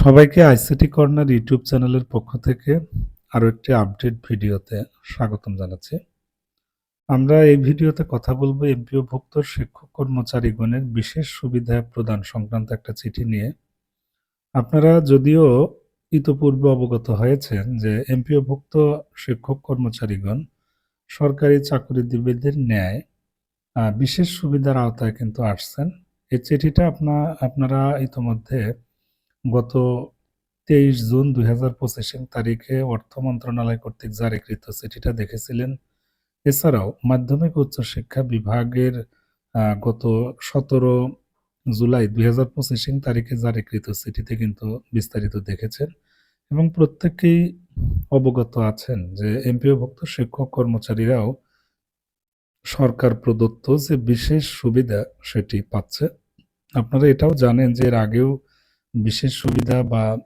সবাইকে ICT corner YouTube চ্যানেলের পক্ষ থেকে আরও একটি আপডেট ভিডিওতে স্বাগতম জানাচ্ছি। আমরা এই ভিডিওতে কথা বলব এমপিওভুক্ত শিক্ষক কর্মচারীগণের বিশেষ সুবিধা প্রদান সংক্রান্ত একটা চিঠি নিয়ে। আপনারা যদিও ইতপূর্বে অবগত হয়েছেন যে এমপিওভুক্ত শিক্ষক কর্মচারীগণ সরকারি চাকরিজীবীদের ন্যায় বিশেষ সুবিধার আওতায় কিন্তু আসছেন। এই চিঠিটা আপনা, আপনারা ইতোমধ্যে গত তেইশ জুন দুই হাজার পঁচিশ তারিখে অর্থ মন্ত্রণালয় কর্তৃক জারিকৃত চিঠিটা দেখেছিলেন। এছাড়াও মাধ্যমিক উচ্চ শিক্ষা বিভাগের গত সতেরো জুলাই দুই হাজার পঁচিশ তারিখে জারিকৃত চিঠিতে কিন্তু বিস্তারিত দেখেছেন এবং প্রত্যেকেই অবগত আছেন যে এমপিওভুক্ত শিক্ষক কর্মচারীরাও সরকার প্রদত্ত যে বিশেষ সুবিধা সেটি পাচ্ছে। আপনারা এটাও জানেন যে এর আগেও বিশেষ সুবিধা বা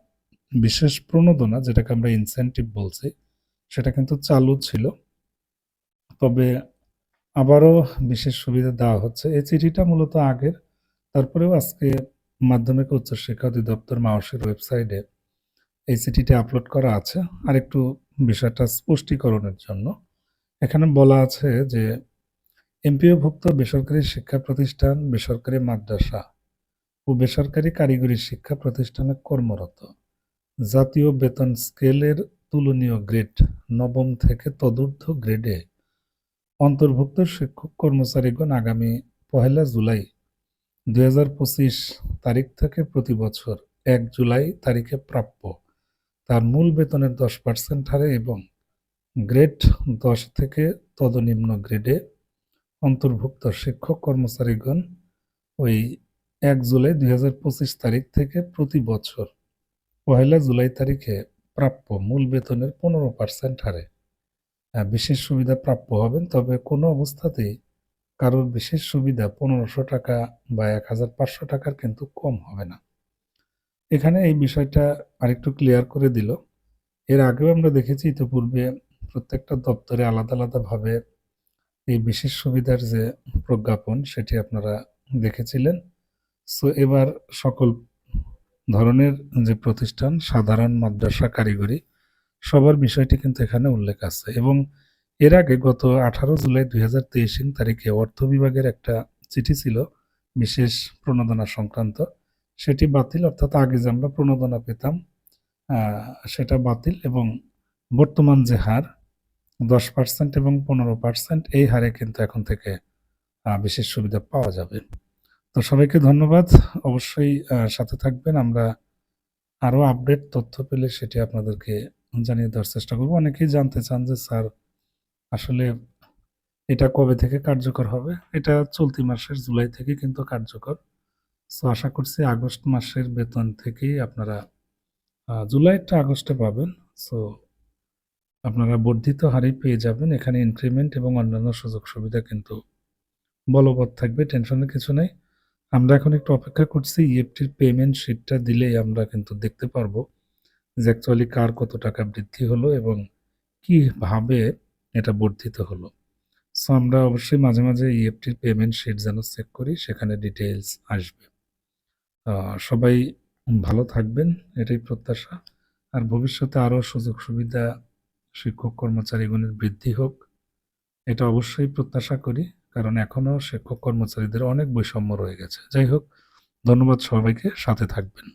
বিশেষ প্রণোদনা, যেটাকে আমরা ইনসেন্টিভ বলছি, সেটা কিন্তু চালু ছিল। তবে আবারও বিশেষ সুবিধা দেওয়া হচ্ছে। এই চিঠিটা মূলত আগের, তারপরেও আজকে মাধ্যমিক উচ্চশিক্ষা অধিদপ্তর মাওসের ওয়েবসাইটে এই চিঠিটা আপলোড করা আছে। আর একটু বিষয়টা স্পষ্টীকরণের জন্য। এখানে বলা আছে যে, এমপিওভুক্ত বেসরকারি শিক্ষা প্রতিষ্ঠান, বেসরকারি মাদ্রাসা ও বেসরকারি কারিগরি শিক্ষা প্রতিষ্ঠানে কর্মরত। জাতীয় বেতন স্কেলের তুলনীয় গ্রেড নবম থেকে তদূর্ধ্ব গ্রেডে অন্তর্ভুক্ত শিক্ষক কর্মচারীগণ আগামী পহেলা জুলাই দু হাজার পঁচিশ তারিখ থেকে প্রতি বছর এক জুলাই তারিখে প্রাপ্য। তার মূল বেতনের দশ পার্সেন্ট হারে এবং গ্রেড দশ থেকে তদনিম্ন গ্রেডে অন্তর্ভুক্ত শিক্ষক কর্মচারীগণ ওই এক জুলাই দুই হাজার পঁচিশ তারিখ থেকে প্রতি বছর পহেলা জুলাই তারিখে প্রাপ্য মূল বেতনের পনেরো পার্সেন্ট হারে। আহ, বিশেষ সুবিধা প্রাপ্য হবেন তবে কোনো অবস্থাতেই কারোর বিশেষ সুবিধা পনেরোশো টাকা বা এক হাজার পাঁচশো টাকার কিন্তু কম হবে না। এখানে এই বিষয়টা আরেকটু ক্লিয়ার করে দিল। এর আগেও আমরা দেখেছি ইতিপূর্বে প্রত্যেকটা দপ্তরে আলাদা আলাদাভাবে এই বিশেষ সুবিধার যে প্রজ্ঞাপন সেটি আপনারা দেখেছিলেন। সো এবার সকল ধরনের যে প্রতিষ্ঠান, সাধারণ মাদ্রাসা, কারিগরি, সবার বিষয়টি কিন্তু এখানে উল্লেখ আছে। এবং এর আগে গত আঠারো জুলাই দুই হাজার তেইশ তারিখে অর্থ বিভাগের একটা চিঠি ছিল, বিশেষ প্রণোদনা সংক্রান্ত। সেটি বাতিল, অর্থাৎ আগে যে আমরা প্রণোদনা পেতাম সেটা বাতিল এবং বর্তমান যে হার, দশ পার্সেন্ট এবং পনেরো পার্সেন্ট এই হারে কিন্তু এখন থেকে বিশেষ সুবিধা পাওয়া যাবে। তো সবাইকে ধন্যবাদ। অবশ্যই সাথে থাকবেন। আমরা আরও আপডেট তথ্য পেলে সেটি আপনাদেরকে জানিয়ে দেওয়ার চেষ্টা করব। অনেকেই জানতে চান যে, স্যার, আসলে এটা কবে থেকে কার্যকর হবে? এটা চলতি মাসের জুলাই থেকে কিন্তু কার্যকর। সো, আশা করছি আগস্ট মাসের বেতন থেকেই আপনারা জুলাইটা আগস্টে পাবেন। সো, আপনারা বর্ধিত হারেই পেয়ে যাবেন। এখানে ইনক্রিমেন্ট এবং অন্যান্য সুযোগ সুবিধা কিন্তু বলবৎ থাকবে, টেনশনের কিছু নেই। আমরা এখন একটু অপেক্ষা করছি ইএফটির পেমেন্ট শিটটা দিলেই আমরা কিন্তু দেখতে পারব যে অ্যাকচুয়ালি কার কত টাকা বৃদ্ধি হলো এবং কীভাবে এটা বর্ধিত হলো। সো আমরা অবশ্যই মাঝে মাঝে ইএফটির পেমেন্ট শিট যেন চেক করি, সেখানে ডিটেলস আসবে। সবাই ভালো থাকবেন, এটাই প্রত্যাশা। আর ভবিষ্যতে আরও সুযোগ সুবিধা শিক্ষক কর্মচারীগণের বৃদ্ধি হোক, এটা অবশ্যই প্রত্যাশা করি। কারণ এখনও শিক্ষক কর্মচারীদের অনেক বৈষম্য রয়ে গেছে। যাই হোক ধন্যবাদ সবাইকে সাথে থাকবেন।